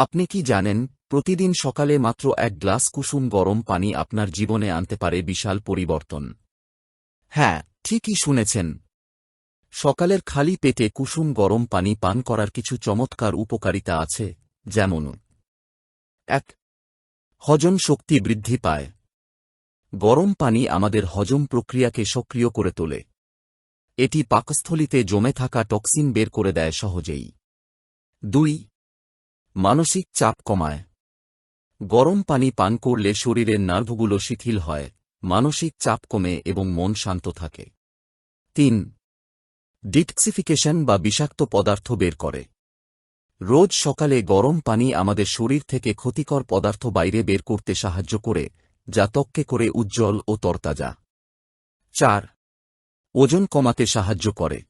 আপনি কি জানেন, প্রতিদিন সকালে মাত্র এক গ্লাস কুসুম গরম পানি আপনার জীবনে আনতে পারে বিশাল পরিবর্তন। হ্যাঁ ঠিকই শুনেছেন। সকালের খালি পেটে কুসুম গরম পানি পান করার কিছু চমৎকার উপকারিতা আছে, যেমন এক, হজম শক্তি বৃদ্ধি পায়। গরম পানি আমাদের হজম প্রক্রিয়াকে সক্রিয় করে তোলে। এটি পাকস্থলিতে জমে থাকা টক্সিন বের করে দেয় সহজেই। দুই মানসিক চাপ কমায়। গরম পানি পান করলে শরীরের নার্ভগুলো শিথিল হয়, মানসিক চাপ কমে এবং মন শান্ত থাকে। তিন, ডিটক্সিফিকেশন বা বিষাক্ত পদার্থ বের করে। রোজ সকালে গরম পানি আমাদের শরীর থেকে ক্ষতিকর পদার্থ বাইরে বের করতে সাহায্য করে, যা ত্বককে করে উজ্জ্বল ও তরতাজা। চার, ওজন কমাতে সাহায্য করে।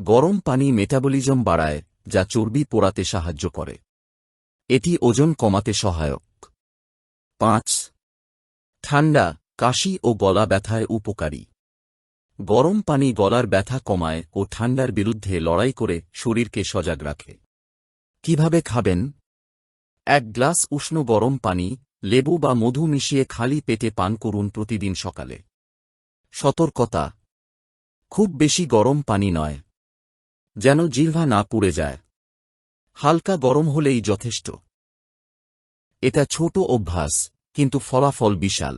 গরম পানি মেটাবলিজম বাড়ায়, যা চর্বি পোড়াতে সাহায্য করে। এটি ওজন কমাতে সহায়ক। পাঁচ, ঠান্ডা, কাশি ও গলা ব্যথায় উপকারী। গরম পানি গলার ব্যথা কমায় ও ঠান্ডার বিরুদ্ধে লড়াই করে শরীরকে সজাগ রাখে। কীভাবে খাবেন? এক গ্লাস উষ্ণ গরম পানি, লেবু বা মধু মিশিয়ে খালি পেটে পান করুন প্রতিদিন সকালে। সতর্কতা। খুব বেশি গরম পানি নয়। যেন জিহ্বা না পুড়ে যায়। হালকা গরম হলেই যথেষ্ট। এটা ছোট অভ্যাস, কিন্তু ফলাফল বিশাল।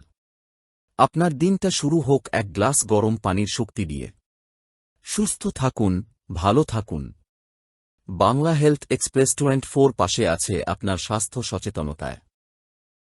আপনার দিনটা শুরু হোক এক গ্লাস গরম পানির শক্তি দিয়ে। সুস্থ থাকুন, ভালো থাকুন। Bangla health express twenty four পাশে আছে আপনার স্বাস্থ্য সচেতনতায়।